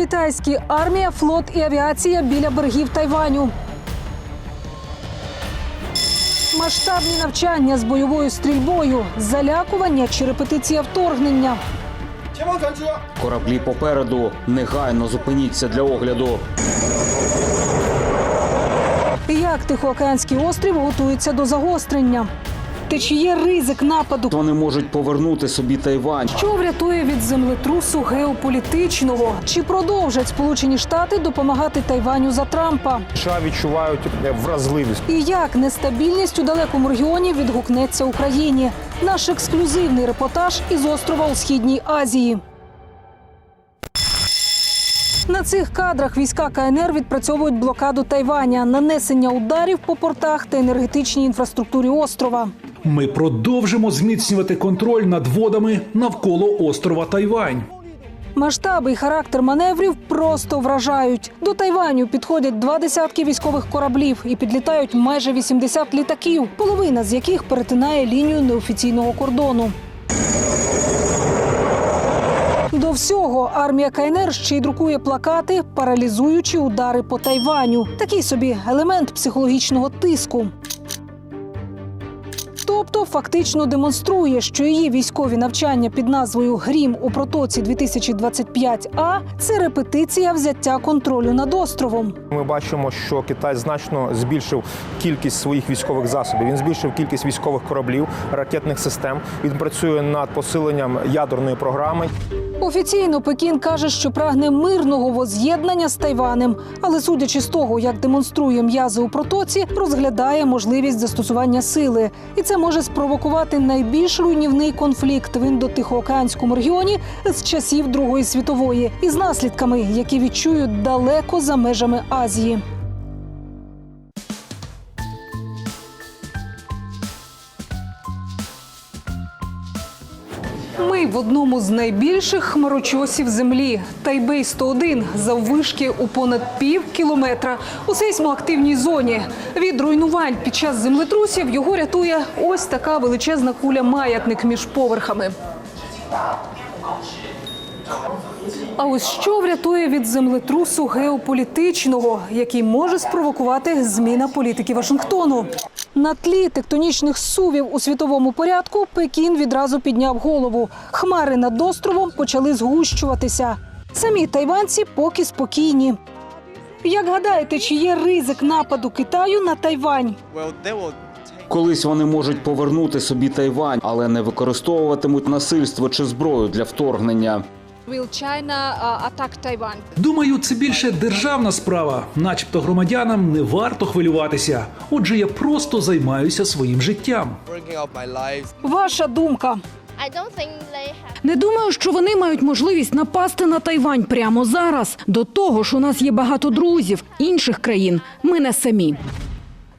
Китайські армія, флот і авіація біля берегів Тайваню. Масштабні навчання з бойовою стрільбою, залякування чи репетиція вторгнення. Кораблі попереду. Негайно зупиніться для огляду. Як Тихоокеанський острів готується до загострення? Та чи є ризик нападу? Вони можуть повернути собі Тайвань. Що врятує від землетрусу геополітичного? Чи продовжать Сполучені Штати допомагати Тайваню за Трампа? США відчувають е, вразливість. І як нестабільність у далекому регіоні відгукнеться Україні? Наш ексклюзивний репортаж із острова у східній Азії. На цих кадрах війська КНР відпрацьовують блокаду Тайваня, нанесення ударів по портах та енергетичній інфраструктурі острова. Ми продовжимо зміцнювати контроль над водами навколо острова Тайвань. Масштаби і характер маневрів просто вражають. До Тайваню підходять два десятки військових кораблів і підлітають майже 80 літаків, половина з яких перетинає лінію неофіційного кордону. До всього армія КНР ще й друкує плакати, паралізуючи удари по Тайваню. Такий собі елемент психологічного тиску. Тобто фактично демонструє, що її військові навчання під назвою Грім у протоці 2025 А це репетиція взяття контролю над островом. Ми бачимо, що Китай значно збільшив кількість своїх військових засобів. Він збільшив кількість військових кораблів, ракетних систем. Він працює над посиленням ядерної програми. Офіційно Пекін каже, що прагне мирного воз'єднання з Тайванем, але судячи з того, як демонструє м'язи у протоці, розглядає можливість застосування сили, і це може спровокувати найбільш руйнівний конфлікт в індотихоокеанському регіоні з часів Другої світової, із наслідками, які відчують далеко за межами Азії. В одному з найбільших хмарочосів землі Тайбей 101 заввишки у понад пів кілометра у сейсмоактивній зоні. Від руйнувань під час землетрусів його рятує ось така величезна куля маятник між поверхами. А ось що врятує від землетрусу геополітичного, який може спровокувати зміна політики Вашингтону. На тлі тектонічних сувів у світовому порядку Пекін відразу підняв голову. Хмари над островом почали згущуватися. Самі тайванці поки спокійні. Як гадаєте, чи є ризик нападу Китаю на Тайвань? Колись вони можуть повернути собі Тайвань, але не використовуватимуть насильство чи зброю для вторгнення. Will China uh, attack Taiwan? Думаю, це більше державна справа, начебто громадянам не варто хвилюватися. Отже, я просто займаюся своїм життям. Ваша думка. Не думаю, що вони мають можливість напасти на Тайвань прямо зараз. До того ж, у нас є багато друзів інших країн. Ми не самі.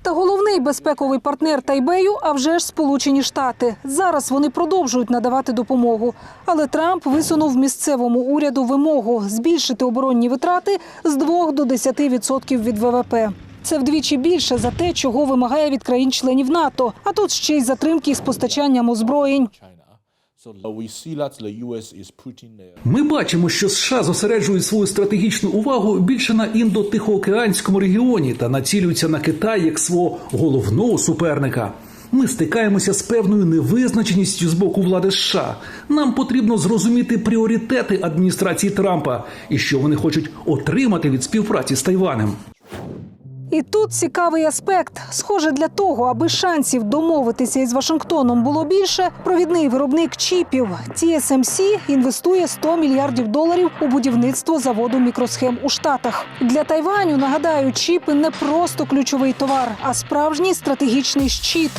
Та головний безпековий партнер Тайбею, а вже ж Сполучені Штати. Зараз вони продовжують надавати допомогу. Але Трамп висунув місцевому уряду вимогу збільшити оборонні витрати з 2 до 10% від ВВП. Це вдвічі більше за те, чого вимагає від країн-членів НАТО. А тут ще й затримки з постачанням озброєнь. Ми бачимо, що США зосереджують свою стратегічну увагу більше на індо-тихоокеанському регіоні та націлюються на Китай як свого головного суперника. Ми стикаємося з певною невизначеністю з боку влади США. Нам потрібно зрозуміти пріоритети адміністрації Трампа і що вони хочуть отримати від співпраці з Тайванем. І тут цікавий аспект. Схоже, для того, аби шансів домовитися із Вашингтоном було більше, провідний виробник чіпів TSMC інвестує 100 мільярдів доларів у будівництво заводу мікросхем у Штатах. Для Тайваню нагадаю, чіпи не просто ключовий товар, а справжній стратегічний щит.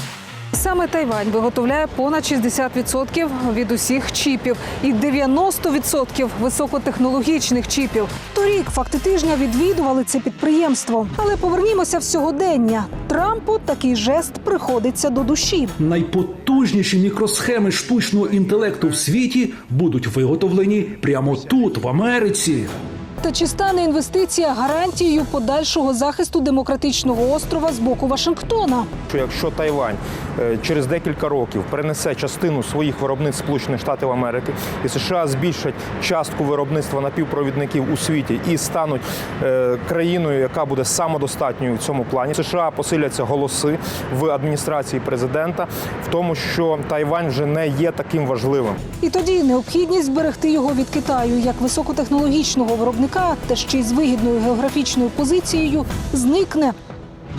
Саме Тайвань виготовляє понад 60% від усіх чіпів і 90% високотехнологічних чіпів. Торік факти тижня відвідували це підприємство. Але повернімося в сьогодення. Трампу такий жест приходиться до душі. Найпотужніші мікросхеми штучного інтелекту в світі будуть виготовлені прямо тут, в Америці. Та чи стане інвестиція гарантією подальшого захисту демократичного острова з боку Вашингтона? Що якщо Тайвань е, через декілька років перенесе частину своїх виробництв Сполучених Штатів Америки і США збільшать частку виробництва напівпровідників у світі і стануть е, країною, яка буде самодостатньою в цьому плані, США посиляться голоси в адміністрації президента в тому, що Тайвань вже не є таким важливим. І тоді необхідність зберегти його від Китаю як високотехнологічного виробника та ще й з вигідною географічною позицією зникне.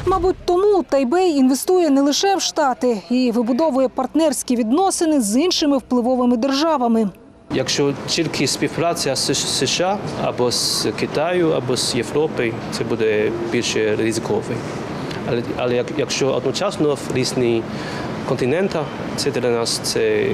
Мабуть, тому Тайбей інвестує не лише в Штати і вибудовує партнерські відносини з іншими впливовими державами. Якщо тільки співпраця з США або з Китаю, або з Європи, це буде більше ризиковий. Але, але якщо одночасно в різні континенти, це для нас це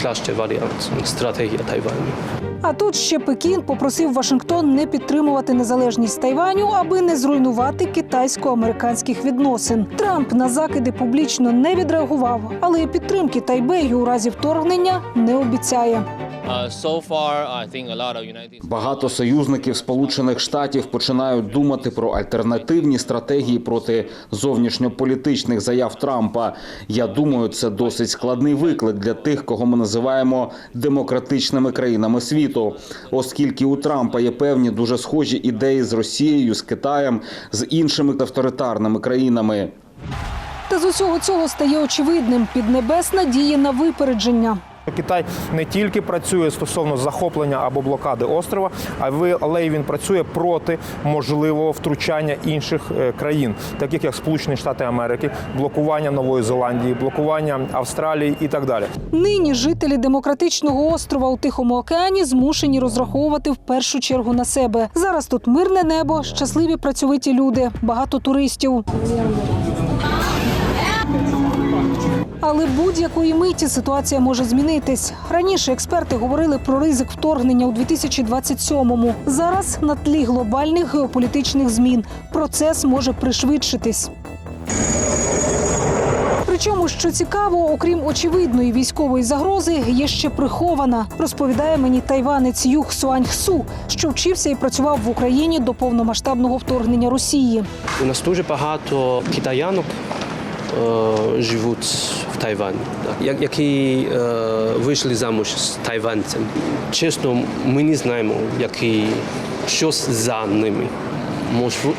кращий варіант стратегія Тайваню. А тут ще Пекін попросив Вашингтон не підтримувати незалежність Тайваню, аби не зруйнувати китайсько-американських відносин. Трамп на закиди публічно не відреагував, але підтримки Тайбею у разі вторгнення не обіцяє. Uh, Багато союзників Сполучених Штатів починають думати про альтернативні стратегії проти зовнішньополітичних заяв Трампа. Я думаю, це досить складний виклик для тих, кого ми називаємо демократичними країнами світу, оскільки у Трампа є певні дуже схожі ідеї з Росією, з Китаєм, з іншими авторитарними країнами. Та з усього цього стає очевидним піднебесна діє на випередження. Китай не тільки працює стосовно захоплення або блокади острова, але й він працює проти можливого втручання інших е, країн, таких як Сполучені Штати Америки, блокування Нової Зеландії, блокування Австралії і так далі. Нині жителі демократичного острова у Тихому океані змушені розраховувати в першу чергу на себе. Зараз тут мирне небо, щасливі працьовиті люди, багато туристів. Але будь-якої миті ситуація може змінитись. Раніше експерти говорили про ризик вторгнення у 2027-му. Зараз на тлі глобальних геополітичних змін процес може пришвидшитись. Причому, що цікаво, окрім очевидної військової загрози, є ще прихована, розповідає мені тайванець Юх Суаньхсу, що вчився і працював в Україні до повномасштабного вторгнення Росії. У нас дуже багато китаянок живуть в Тайвані, які е, вийшли замуж з тайванцем. Чесно, ми не знаємо, які, що за ними.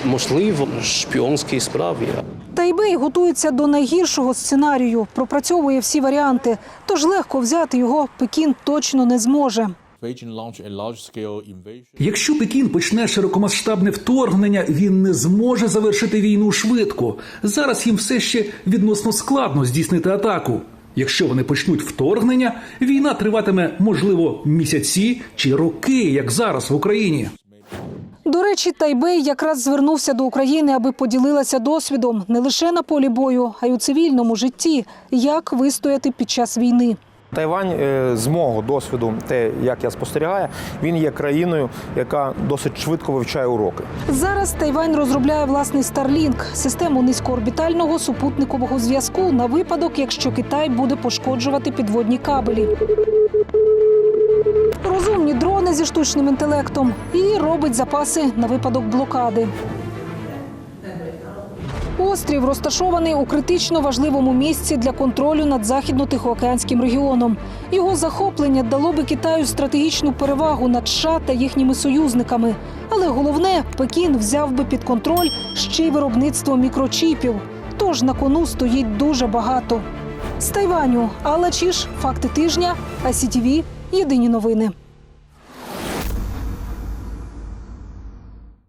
Можливо, шпіонські справи. Тайбей готується до найгіршого сценарію, пропрацьовує всі варіанти. Тож легко взяти його Пекін точно не зможе. Beijing launched a large-scale invasion. Якщо Пекін почне широкомасштабне вторгнення, він не зможе завершити війну швидко. Зараз їм все ще відносно складно здійснити атаку. Якщо вони почнуть вторгнення, війна триватиме можливо місяці чи роки, як зараз в Україні. До речі, Тайбей якраз звернувся до України, аби поділилася досвідом не лише на полі бою, а й у цивільному житті, як вистояти під час війни. Тайвань е, з мого досвіду, те, як я спостерігаю, він є країною, яка досить швидко вивчає уроки. Зараз Тайвань розробляє власний Starlink – систему низькоорбітального супутникового зв'язку на випадок, якщо Китай буде пошкоджувати підводні кабелі. Розумні дрони зі штучним інтелектом і робить запаси на випадок блокади. Острів розташований у критично важливому місці для контролю над західно-тихоокеанським регіоном. Його захоплення дало би Китаю стратегічну перевагу над США та їхніми союзниками. Але головне, Пекін взяв би під контроль ще й виробництво мікрочіпів. Тож на кону стоїть дуже багато. З Тайваню Алла Чіш, факти тижня, АСІТІВІ, єдині новини.